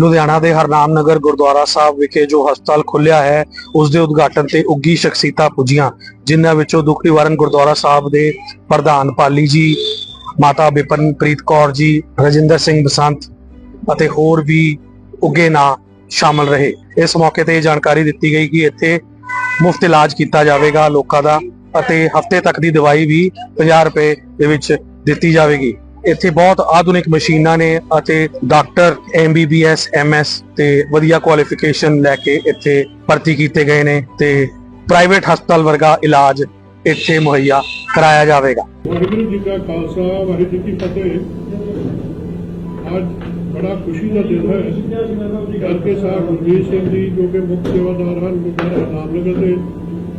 ਲੁਧਿਆਣਾ ਦੇ ਹਰਨਾਮ ਨਗਰ ਗੁਰਦੁਆਰਾ ਸਾਹਿਬ ਵਿਖੇ ਜੋ ਹਸਪਤਾਲ ਖੁੱਲਿਆ ਹੈ, ਉਸ ਦੇ ਉਦਘਾਟਨ ਤੇ ਉੱਗੀ ਸ਼ਖਸੀਅਤਾਂ ਪੁੱਜੀਆਂ, ਜਿਨ੍ਹਾਂ ਵਿੱਚੋਂ ਦੁੱਖ ਨਿਵਾਰਨ ਗੁਰਦੁਆਰਾ ਸਾਹਿਬ ਦੇ ਪ੍ਰਧਾਨ ਪਾਲੀ ਜੀ, ਮਾਤਾ ਬਿਪਨਪ੍ਰੀਤ ਕੌਰ ਜੀ, ਰਜਿੰਦਰ ਸਿੰਘ ਬਸੰਤ ਅਤੇ ਹੋਰ ਵੀ ਉੱਗੇ ਨਾਂ ਸ਼ਾਮਲ ਰਹੇ। ਇਸ ਮੌਕੇ ਤੇ ਇਹ ਜਾਣਕਾਰੀ ਦਿੱਤੀ ਗਈ ਕਿ ਇੱਥੇ ਮੁਫਤ ਇਲਾਜ ਕੀਤਾ ਜਾਵੇਗਾ ਲੋਕਾਂ ਦਾ ਅਤੇ ਹਫ਼ਤੇ ਤੱਕ ਦੀ ਦਵਾਈ ਵੀ 50 ਰੁਪਏ ਦੇ ਵਿੱਚ ਦਿੱਤੀ ਜਾਵੇਗੀ। ਇੱਥੇ ਬਹੁਤ ਆਧੁਨਿਕ ਮਸ਼ੀਨਾਂ ਨੇ ਅਤੇ ਡਾਕਟਰ ਐਮਬੀਬੀਐਸ ਐਮਐਸ ਤੇ ਵਧੀਆ ਕੁਆਲੀਫਿਕੇਸ਼ਨ ਲੈ ਕੇ ਇੱਥੇ ਭਰਤੀ ਕੀਤੇ ਗਏ ਨੇ ਤੇ ਪ੍ਰਾਈਵੇਟ ਹਸਪਤਾਲ ਵਰਗਾ ਇਲਾਜ ਇੱਥੇ ਮੁਹੱਈਆ ਕਰਾਇਆ ਜਾਵੇਗਾ। ਵਾਹਿਗੁਰੂ ਜੀ ਕਾ ਖਾਲਸਾ, ਵਾਹਿਗੁਰੂ ਜੀ ਕੀ ਫਤਿਹ। ਅੱਜ ਬੜਾ ਖੁਸ਼ੀ ਦਾ ਦਿਨ ਹੈ। ਕਰਕੇ ਸਾਹਿਬ ਗੁਰਜੀਤ ਸਿੰਘ ਜੀ, ਜੋ ਕਿ ਮੁੱਖ ਸੇਵਾਦਾਰ ਹਨ, ਗੁਰਦੁਆਰਾ ਰਾਮਨਗਰ ਦੇ,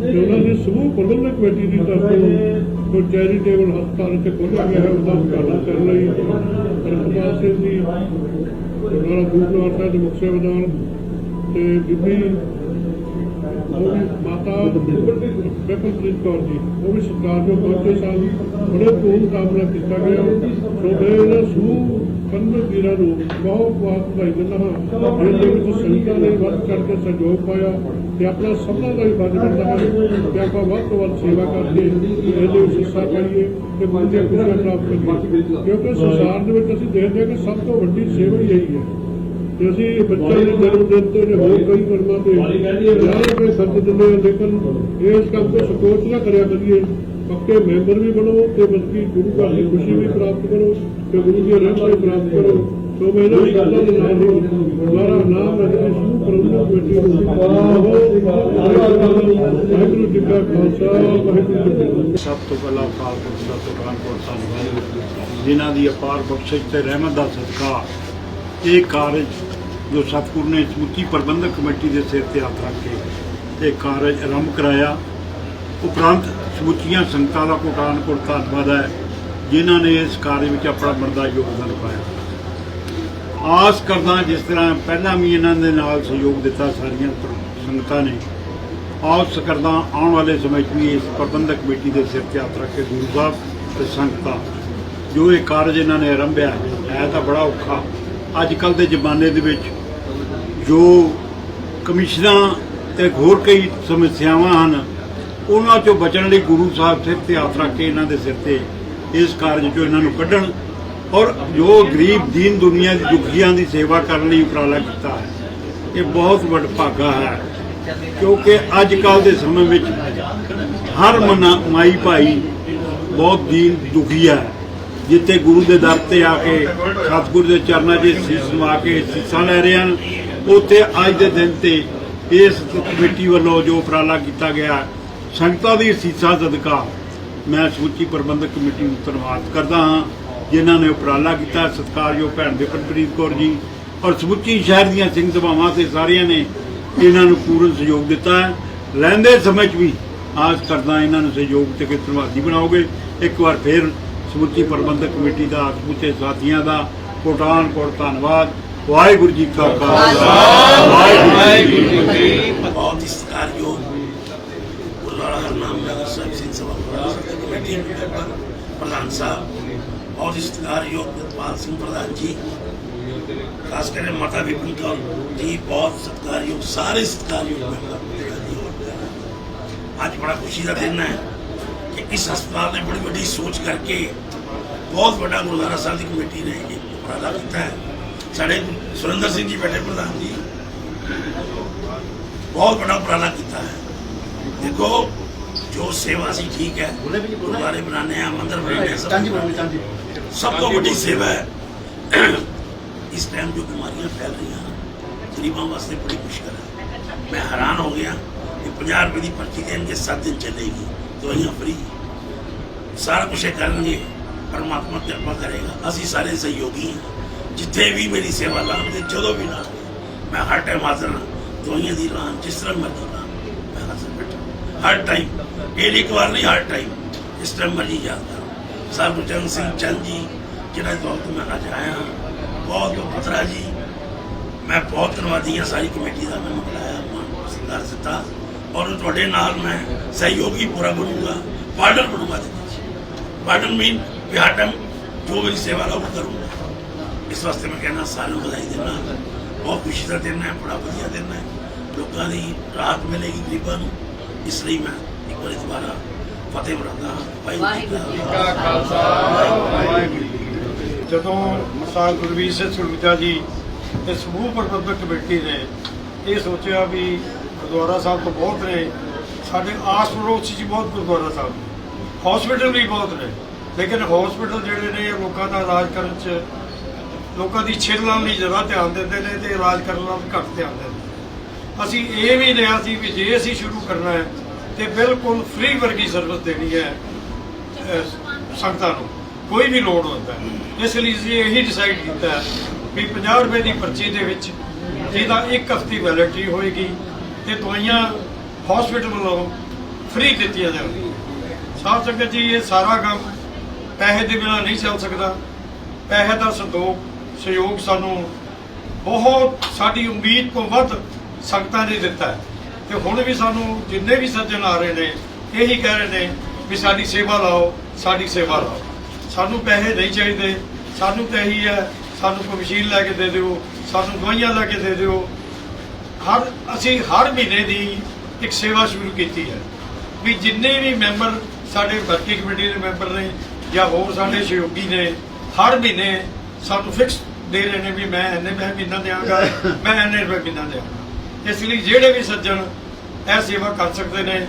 ਤੇ ਉਹਨਾਂ ਦੀ ਸਮੂਹ ਪ੍ਰਬੰਧਕ ਕਮੇਟੀ ਦੀ ਤਰਫੋਂ ਜੋ ਚੈਰੀਟੇਬਲ ਹਸਪਤਾਲ ਤੇ ਖੋਲ੍ਹਿਆ ਗਿਆ ਹੈ ਉਹਦਾ ਉਦਘਾਟਨ ਕਰਨ ਲਈ ਰਤਪਾਲ ਸਿੰਘ ਜੀ ਗੁਰਦੁਆਰਾ ਗੁਰਦੁਆਰਾ ਸਾਹਿਬ ਦੇ ਮੁੱਖ ਸੇਵਾਦਾਰ ਤੇ ਬੀਬੀ ਉਹ ਵੀ ਮਾਤਾ ਬਿਪਨਪ੍ਰੀਤ ਕੌਰ ਜੀ, ਉਹ ਵੀ ਸਰਕਾਰ ਜੋ ਪਹੁੰਚੇ ਸਨ ਬੜੇ ਧੂਮਧਾਮ ਕਾਮਨਾ ਕੀਤਾ ਗਿਆ। ਸੋ ਮੈਂ ਇਹਨਾਂ ਸਮੂਹ ਕੰਨ ਵੀਰਾਂ ਨੂੰ ਬਹੁਤ ਬਹੁਤ ਵਧਾਈ ਦਿੰਦਾ ਹਾਂ। ਜਿਹਦੇ ਵਿੱਚ ਸੰਗਤਾਂ ਨੇ ਵੱਧ ਕਰਕੇ ਸਹਿਯੋਗ ਪਾਇਆ। ਤੇ ਆਪਣਾ ਸਭਨਾਂ ਦਾ ਵੀ ਫਰਜ਼ ਬਣਦਾ ਹੈ ਕਿ ਆਪਾਂ ਵੱਧ ਤੋਂ ਵੱਧ ਸੇਵਾ ਕਰਕੇ ਇਹਦੇ ਵਿੱਚ ਹਿੱਸਾ ਪਾਈਏ ਤੇ ਗੁਰੂ ਦੀਆਂ ਖੁਸ਼ੀਆਂ ਪ੍ਰਾਪਤ ਕਰੀਏ। ਕਿਉਂਕਿ ਸੰਸਾਰ ਦੇ ਵਿੱਚ ਅਸੀਂ ਦੇਖਦੇ ਹਾਂ ਕਿ ਸਭ ਤੋਂ ਵੱਡੀ ਸੇਵਾ ਹੀ ਇਹੀ ਹੈ। ਤੇ ਅਸੀਂ ਬੱਚਿਆਂ ਦੇ ਜਨਮ ਦਿਨ ਤੇ ਹੋਰ ਕਈ ਕਰਮਾਂ ਤੇ ਹਜ਼ਾਰਾਂ ਰੁਪਏ ਖਰਚ ਦਿੰਦੇ ਹਾਂ ਲੇਕਿਨ ਇਸ ਕੰਮ ਤੋਂ ਸੰਕੋਚ ਨਾ ਕਰਿਆ ਕਰੀਏ। ਪੱਕੇ ਮੈਂਬਰ ਵੀ ਬਣੋ ਤੇ ਬਲਕਿ ਗੁਰੂ ਘਰ ਦੀ ਖੁਸ਼ੀ ਵੀ ਪ੍ਰਾਪਤ ਕਰੋ ਤੇ ਗੁਰੂ ਦੀ ਰਹਿਮਤ ਵੀ ਪ੍ਰਾਪਤ ਕਰੋ। ਜੀ ਕਾ ਖਾਲਸਾ ਵਾਹਿਗੁਰੂ ਜੀ ਕੀ ਫਤਿਹ ਸਭ ਤੋਂ ਪਹਿਲਾਂ ਅਕਾਲ ਪੁਰਖ ਦਾ ਸੁਖਾਨਪੁਰ ਧੰਨਵਾਦ ਜਿਨ੍ਹਾਂ ਦੀ ਅਪਾਰ ਬਖਸ਼ਿਸ਼ ਤੇ ਰਹਿਮਤ ਦਾ ਸਦਕਾ ਇਹ ਕਾਰਜ ਜੋ ਸਤਿਗੁਰ ਨੇ ਸਮੁੱਚੀ ਪ੍ਰਬੰਧਕ ਕਮੇਟੀ ਦੇ ਸਿਰ ਤੇ ਹੱਥ ਰੱਖ ਕੇ ਇਹ ਕਾਰਜ ਆਰੰਭ ਕਰਾਇਆ ਉਪਰੰਤ ਸਮੁੱਚੀਆਂ ਸੰਗਤਾਂ ਦਾ ਕੋਟਾਨਪੁਰ ਧੰਨਵਾਦ ਹੈ ਜਿਨ੍ਹਾਂ ਨੇ ਇਸ ਕਾਰਜ ਵਿੱਚ ਆਪਣਾ ਬਣਦਾ ਯੋਗਦਾਨ ਪਾਇਆ ਆਸ ਕਰਦਾ ਜਿਸ ਤਰ੍ਹਾਂ ਪਹਿਲਾਂ ਵੀ ਇਹਨਾਂ ਦੇ ਨਾਲ ਸਹਿਯੋਗ ਦਿੱਤਾ, ਸਾਰੀਆਂ ਸੰਗਤਾਂ ਨੇ। ਆਸ ਕਰਦਾ ਆਉਣ ਵਾਲੇ ਸਮੇਂ 'ਚ ਵੀ ਇਸ ਪ੍ਰਬੰਧਕ ਕਮੇਟੀ ਦੇ ਸਿਰ ਤੇ ਹੱਥ ਰੱਖ ਕੇ ਗੁਰੂ ਸਾਹਿਬ ਤੇ ਸੰਗਤਾਂ ਜੋ ਇਹ ਕਾਰਜ ਇਹਨਾਂ ਨੇ ਆਰੰਭਿਆ ਹੈ ਤਾਂ ਬੜਾ ਔਖਾ। ਅੱਜ ਕੱਲ ਦੇ ਜ਼ਮਾਨੇ ਦੇ ਵਿੱਚ ਜੋ ਕਮਿਸ਼ਨਾਂ ਤੇ ਹੋਰ ਕਈ ਸਮੱਸਿਆਵਾਂ ਹਨ, ਉਹਨਾਂ ਚੋਂ ਬਚਣ ਲਈ ਗੁਰੂ ਸਾਹਿਬ ਸਿਰ ਤੇ ਹੱਥ ਰੱਖ ਕੇ ਇਹਨਾਂ ਦੇ ਸਿਰ ਤੇ ਇਸ ਕਾਰਜ ਚੋਂ ਇਹਨਾਂ ਨੂੰ ਕੱਢਣ ਔਰ ਜੋ ਗਰੀਬ ਦੀਨ ਦੁਨੀਆ ਦੀ ਦੁਖੀਆਂ ਦੀ ਸੇਵਾ ਕਰਨ ਲਈ ਉਪਰਾਲਾ ਕੀਤਾ ਹੈ, ਇਹ ਬਹੁਤ ਵੱਡ ਭਾਗਾ ਹੈ। ਕਿਉਂਕਿ ਅੱਜ ਕੱਲ ਦੇ ਸਮੇਂ ਵਿੱਚ ਹਰ ਮਨਾ, ਮਾਈ ਭਾਈ ਬਹੁਤ ਦੀਨ ਦੁਖੀ ਹੈ। ਜਿੱਥੇ ਗੁਰੂ ਦੇ ਦਰ ਤੇ ਆ ਕੇ ਸਤਿਗੁਰੂ ਦੇ ਚਰਨਾਂ 'ਚ ਸੀਸ ਨਵਾ ਕੇ ਸੀਸਾਂ ਲੈ ਰਹੇ ਹਨ, ਉੱਥੇ ਅੱਜ ਦੇ ਦਿਨ ਤੇ ਇਸ ਕਮੇਟੀ ਵੱਲੋਂ ਜੋ ਉਪਰਾਲਾ ਕੀਤਾ ਗਿਆ, ਸੰਗਤਾਂ ਦੀ ਸੀਸਾਂ ਸਦਕਾ ਮੈਂ ਸਮੁੱਚੀ ਪ੍ਰਬੰਧਕ ਕਮੇਟੀ ਨੂੰ ਧੰਨਵਾਦ ਕਰਦਾ ਹਾਂ। ਜਿਨ੍ਹਾਂ ਨੇ ਉਪਰਾਲਾ ਕੀਤਾ, ਸਤਿਕਾਰਯੋਗ ਭੈਣ ਬਿਪਨਪ੍ਰੀਤ ਕੌਰ ਜੀ ਔਰ ਸਮੁੱਚੀ ਸ਼ਹਿਰ ਦੀਆਂ ਸਿੰਘ ਸਭਾਵਾਂ ਤੇ ਸਾਰਿਆਂ ਨੇ ਇਹਨਾਂ ਨੂੰ ਪੂਰਨ ਸਹਿਯੋਗ ਦਿੱਤਾ ਹੈ। ਲੈਂਦੇ ਸਮੇਂ 'ਚ ਵੀ ਆਸ ਕਰਦਾ ਇਹਨਾਂ ਨੂੰ ਸਹਿਯੋਗ ਤੇ ਕਿ ਧੰਨਵਾਦੀ ਬਣਾਓਗੇ। ਇੱਕ ਵਾਰ ਫੇਰ ਸਮੁੱਚੀ ਪ੍ਰਬੰਧਕ ਕਮੇਟੀ ਦਾ ਸਮੁੱਚੇ ਸਾਥੀਆਂ ਦਾ ਕੋਟਾਨ ਕੋਟ ਧੰਨਵਾਦ। ਵਾਹਿਗੁਰੂ ਜੀ ਕਾ ਖਾਲਸਾ। ਵਾਹਿਗੁਰੂ ਜੀ ਕੀ ਫਤਿਹ। ਬਹੁਤ ਹੀ ਸਤਿਕਾਰਯੋਗ ਗੁਰਦੁਆਰਾ ਹਰਨਾਮ ਨਗਰ ਸਾਹਿਬ ਸਿੰਘ ਸਭਾ ਪ੍ਰਧਾਨ ਕਮੇਟੀ ਦੇ ਪ੍ਰਧਾਨ ਸਾਹਿਬ। ਬਹੁਤ ਹੀ ਸਤਿਕਾਰਯੋਗ ਗੁਰਪਾਲ ਸਿੰਘ ਪ੍ਰਧਾਨ ਜੀ ਖਾਸ ਕਰਕੇ ਮਾਤਾ ਵਿਪਨ ਕੌਰ ਜੀ ਬਹੁਤ ਸਤਿਕਾਰਯੋਗ ਸਾਰੇ ਸਤਿਕਾਰਯੋਗ ਮੈਂਬਰ ਅੱਜ ਬੜਾ ਖੁਸ਼ੀ ਦਾ ਦਿਨ ਹੈ ਕਿ ਇਸ ਹਸਪਤਾਲ ਨੇ ਬੜੀ ਵੱਡੀ ਸੋਚ ਕਰਕੇ ਬਹੁਤ ਵੱਡਾ ਗੁਰਦੁਆਰਾ ਸਾਹਿਬ ਦੀ ਕਮੇਟੀ ਨੇ ਇਹ ਉਪਰਾਲਾ ਕੀਤਾ ਹੈ। ਸਾਡੇ ਸੁਰਿੰਦਰ ਸਿੰਘ ਜੀ ਬੈਠੇ ਪ੍ਰਧਾਨ ਜੀ ਬਹੁਤ ਵੱਡਾ ਉਪਰਾਲਾ ਕੀਤਾ ਹੈ। ਦੇਖੋ ਜੋ ਸੇਵਾ ਸੀ ਠੀਕ ਹੈ ਗੁਰਦੁਆਰੇ ਬਣਾਉਂਦੇ ਆ ਮੰਦਿਰ ਬਣਾਉਂਦੇ ਆ ਸਭ ਕੁਛ। ਸਭ ਤੋਂ ਵੱਡੀ ਸੇਵਾ ਹੈ ਇਸ ਟਾਈਮ ਜੋ ਬਿਮਾਰੀਆਂ ਫੈਲ ਰਹੀਆਂ ਹਨ ਗਰੀਬਾਂ ਵਾਸਤੇ ਬੜੀ ਮੁਸ਼ਕਲ ਹੈ ਮੈਂ ਹੈਰਾਨ ਹੋ ਗਿਆ ਕਿ 50 ਰੁਪਏ ਦੀ ਪਰਚੀ ਦੇਣਗੇ 7 ਦਿਨ ਚੱਲੇਗੀ ਦਵਾਈਆਂ ਫ੍ਰੀ ਸਾਰਾ ਕੁਝ ਇਹ ਕਰਨਗੇ ਪਰਮਾਤਮਾ ਕਿਰਪਾ ਕਰੇਗਾ ਅਸੀਂ ਸਾਰੇ ਸਹਿਯੋਗੀ ਹਾਂ ਜਿੱਥੇ ਵੀ ਮੇਰੀ ਸੇਵਾ ਲਾਉਂਦੇ ਜਦੋਂ ਵੀ ਨਾ ਮੈਂ ਹਰ ਟਾਈਮ ਹਾਜ਼ਰ ਹਾਂ ਦਵਾਈਆਂ ਦੀ ਲਾਂ ਜਿਸ ਤਰ੍ਹਾਂ ਮਰਜ਼ੀ ਲਾਂ ਮੈਂ ਹਾਜ਼ਰ ਬੈਠਾ ਹਰ ਟਾਈਮ ਇਹ ਨਹੀਂ ਇੱਕ ਵਾਰ ਨਹੀਂ ਹਰ ਟਾਈਮ ਇਸ ਟਾਈਮ ਮਰਜ਼ੀ ਯਾਦ ਕਰੋ ਸਰਬਜਨ ਸਿੰਘ ਚੰਦ ਜੀ, ਜਿਹੜਾ ਇਸ ਵਕਤ ਮੈਂ ਅੱਜ ਆਇਆ ਬਹੁਤ ਪਤਰਾ ਜੀ। ਮੈਂ ਬਹੁਤ ਧੰਨਵਾਦੀ ਹਾਂ, ਸਾਰੀ ਕਮੇਟੀ ਦਾ ਮੈਨੂੰ ਬੁਲਾਇਆ ਸਰਦਾਰ ਦਿੱਤਾ। ਔਰ ਤੁਹਾਡੇ ਨਾਲ ਮੈਂ ਸਹਿਯੋਗੀ ਪੂਰਾ ਬਣੂਗਾ ਪਾਰਟਨਰ ਬਣੂਗਾ ਪਾਰਟਨਰ ਮੀਨ ਵੀ ਹਰ ਟਾਈਮ ਜੋ ਮੇਰੀ ਸੇਵਾ ਲਾਉ ਕਰੂੰਗਾ। ਇਸ ਵਾਸਤੇ ਮੈਂ ਕਹਿਣਾ ਸਾਰਿਆਂ ਨੂੰ ਵਧਾਈ ਦੇਣਾ ਬਹੁਤ ਖੁਸ਼ੀ ਦਾ ਦਿਨ ਹੈ, ਬੜਾ ਵਧੀਆ ਦਿਨ ਹੈ। ਲੋਕਾਂ ਦੀ ਰਾਹਤ ਮਿਲੇਗੀ ਗਰੀਬਾਂ ਨੂੰ। ਇਸ ਲਈ ਮੈਂ ਇੱਕ ਵਾਰੀ ਦੁਬਾਰਾ ਫਤਿਹ ਬੁਲਾਉਂਦਾ। ਹਾਂ ਵਾਹਿਗੁਰੂ ਜੀ ਕਾ ਜਦੋਂ ਮਸਾਂ ਗੁਰਵੀਰ ਸਿੰਘ ਸਰੂਜਾ ਜੀ ਤੇ ਸਮੂਹ ਪ੍ਰਬੰਧਕ ਕਮੇਟੀ ਨੇ ਇਹ ਸੋਚਿਆ ਵੀ ਗੁਰਦੁਆਰਾ ਸਾਹਿਬ ਤੋਂ ਬਹੁਤ ਨੇ ਸਾਡੇ ਆਸ ਪੜੋਸ 'ਚ ਹੀ ਬਹੁਤ ਗੁਰਦੁਆਰਾ ਸਾਹਿਬ ਹਸਪੀਟਲ ਵੀ ਬਹੁਤ ਨੇ। ਲੇਕਿਨ ਹਸਪੀਟਲ ਜਿਹੜੇ ਨੇ ਲੋਕਾਂ ਦਾ ਇਲਾਜ ਕਰਨ 'ਚ ਲੋਕਾਂ ਦੀ ਛਿੜ ਲਾਉਣ ਲਈ ਜ਼ਿਆਦਾ ਧਿਆਨ ਦਿੰਦੇ ਨੇ ਤੇ ਇਲਾਜ ਕਰਨ ਨਾਲ ਘੱਟ ਧਿਆਨ ਦਿੰਦੇ ਨੇ। ਅਸੀਂ ਇਹ ਵੀ ਲਿਆ ਸੀ ਵੀ ਜੇ ਅਸੀਂ ਸ਼ੁਰੂ ਕਰਨਾ ਹੈ ਤੇ ਬਿਲਕੁਲ ਫ੍ਰੀ ਵਰਗੀ ਸਰਵਿਸ ਦੇਣੀ ਹੈ ਸੰਗਤਾਂ ਨੂੰ। ਕੋਈ ਵੀ ਲੋੜ ਹੁੰਦਾ ਇਸ ਲਈ ਅਸੀਂ ਇਹੀ ਡਿਸਾਈਡ ਕੀਤਾ ਵੀ 50 ਰੁਪਏ ਦੀ ਪਰਚੀ ਦੇ ਵਿੱਚ ਜਿਹਦਾ ਇੱਕ ਹਫ਼ਤੇ ਵੈਲਿਡਿਟੀ ਹੋਏਗੀ ਤੇ ਦਵਾਈਆਂ ਹਸਪੀਟਲ ਵੱਲੋਂ ਫ੍ਰੀ ਦਿੱਤੀਆਂ ਜਾਣਗੀਆਂ। ਸਾਧ ਸੰਗਤ ਜੀ, ਇਹ ਸਾਰਾ ਕੰਮ ਪੈਸੇ ਦੇ ਬਿਨਾਂ ਨਹੀਂ ਚੱਲ ਸਕਦਾ। ਪੈਸੇ ਦਾ ਸੰਦੋਖ ਸਹਿਯੋਗ ਸਾਨੂੰ ਬਹੁਤ ਸਾਡੀ ਉਮੀਦ ਤੋਂ ਵੱਧ ਸੰਗਤਾਂ ਨੇ ਦਿੱਤਾ ਹੈ। ਤੇ ਹੁਣ ਵੀ ਸਾਨੂੰ ਜਿੰਨੇ ਵੀ ਸੱਜਣ ਆ ਰਹੇ ਨੇ, ਇਹੀ ਕਹਿ ਰਹੇ ਨੇ ਵੀ ਸਾਡੀ ਸੇਵਾ ਲਾਓ, ਸਾਡੀ ਸੇਵਾ ਲਾਓ। ਸਾਨੂੰ ਪੈਸੇ ਨਹੀਂ ਚਾਹੀਦੇ, ਸਾਨੂੰ ਤਾਂ ਇਹੀ ਹੈ, ਸਾਨੂੰ ਕੋਈ ਮਸ਼ੀਨ ਲੈ ਕੇ ਦੇ ਦਿਓ, ਸਾਨੂੰ ਦਵਾਈਆਂ ਲੈ ਕੇ ਦੇ ਦਿਓ। ਹਰ, ਅਸੀਂ ਹਰ ਮਹੀਨੇ ਦੀ ਇੱਕ ਸੇਵਾ ਸ਼ੁਰੂ ਕੀਤੀ ਹੈ। ਵੀ ਜਿੰਨੇ ਵੀ ਮੈਂਬਰ ਸਾਡੇ ਵਰਕਿੰਗ ਕਮੇਟੀ ਦੇ ਮੈਂਬਰ ਨੇ ਜਾਂ ਹੋਰ ਸਾਡੇ ਸਹਿਯੋਗੀ ਨੇ, ਹਰ ਮਹੀਨੇ ਸਾਨੂੰ ਫਿਕਸ ਦੇ ਰਹੇ ਨੇ ਵੀ ਮੈਂ ਇੰਨੇ ਪੈਸੇ ਮਹੀਨਾ ਦਿਆਂਗਾ, ਮੈਂ ਇੰਨੇ ਰੁਪਏ ਮਹੀਨਾ ਦਿਆਂਗਾ। ਇਸ ਲਈ ਜਿਹੜੇ ਵੀ ਸੱਜਣ ਇਹ ਸੇਵਾ ਕਰ ਸਕਦੇ ਨੇ।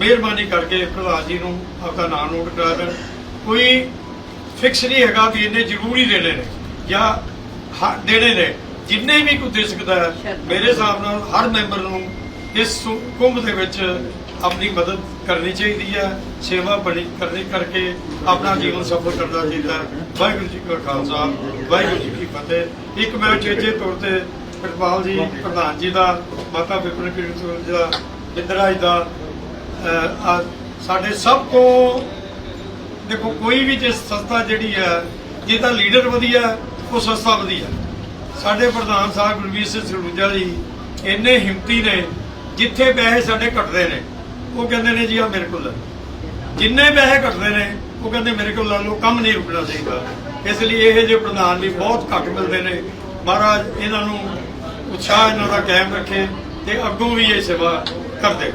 ਮਿਹਰਬਾਨੀ ਕਰਕੇ ਪ੍ਰਧਾਨ ਜੀ ਨੂੰ ਆਪਦਾ ਨਾਮ ਨੋਟ ਕਰਾ ਦੇਣ। ਕੋਈ ਫਿਕਸ ਨਹੀਂ ਹੈਗਾ ਵੀ ਇੰਨੇ ਜ਼ਰੂਰੀ ਦੇਣੇ ਨੇ ਜਾਂ ਦੇਣੇ ਨੇ। ਜਿੰਨੇ ਵੀ ਕੋਈ ਦੇ ਸਕਦਾ ਮੇਰੇ ਹਿਸਾਬ ਨਾਲ ਹਰ ਮੈਂਬਰ ਨੂੰ ਇਸ ਕੁੰਭ ਦੇ ਵਿੱਚ ਆਪਣੀ ਮਦਦ ਕਰਨੀ ਚਾਹੀਦੀ ਹੈ ਸੇਵਾ ਬੜੀ ਕਰਨੀ ਕਰਕੇ ਆਪਣਾ ਜੀਵਨ ਸਫਲ ਕਰਨਾ ਚਾਹੀਦਾ ਵਾਹਿਗੁਰੂ ਜੀ ਕਾ ਖਾਲਸਾ ਵਾਹਿਗੁਰੂ ਜੀ ਕੀ ਫਤਿਹ। ਇੱਕ ਮੈਂ ਚੇਚੇ ਤੌਰ ਤੇ ਪ੍ਰਿਤਪਾਲ ਜੀ ਪ੍ਰਧਾਨ ਜੀ ਦਾ ਮਾਤਾ ਵਿਪਨ ਕਿਰਤ ਜੀ ਦਾ ਇੰਦਰਾ ਦਾ ਸਾਡੇ ਸਭ ਤੋਂ ਦੇਖੋ, ਕੋਈ ਵੀ ਜੇ ਸੰਸਥਾ ਜਿਹੜੀ ਹੈ ਜਿਹਦਾ ਲੀਡਰ ਵਧੀਆ, ਉਹ ਸੰਸਥਾ ਵਧੀਆ। ਸਾਡੇ ਪ੍ਰਧਾਨ ਸਾਹਿਬ ਗੁਰਵੀਰ ਸਿੰਘ ਸਰੂਜਾ ਜੀ ਇੰਨੇ ਹਿੰਮਤੀ ਨੇ, ਜਿੱਥੇ ਪੈਸੇ ਸਾਡੇ ਘਟਦੇ ਨੇ, ਉਹ ਕਹਿੰਦੇ ਨੇ ਜੀ ਆ ਮੇਰੇ ਕੋਲ ਜਿੰਨੇ ਪੈਸੇ ਘਟਦੇ ਨੇ, ਉਹ ਕਹਿੰਦੇ ਮੇਰੇ ਕੋਲ ਲੈ ਲਓ, ਕੰਮ ਨਹੀਂ ਰੁਕਣਾ ਚਾਹੀਦਾ। ਇਸ ਲਈ ਇਹ ਜਿਹੇ ਪ੍ਰਧਾਨ ਵੀ ਬਹੁਤ ਘੱਟ ਮਿਲਦੇ ਨੇ, ਮਹਾਰਾਜ ਇਹਨਾਂ ਨੂੰ ਉਤਸ਼ਾਹ ਇਹਨਾਂ ਦਾ ਕਾਇਮ ਰੱਖੇ ਤੇ ਅੱਗੋਂ ਵੀ ਇਹ ਸੇਵਾ ਕਰਦੇ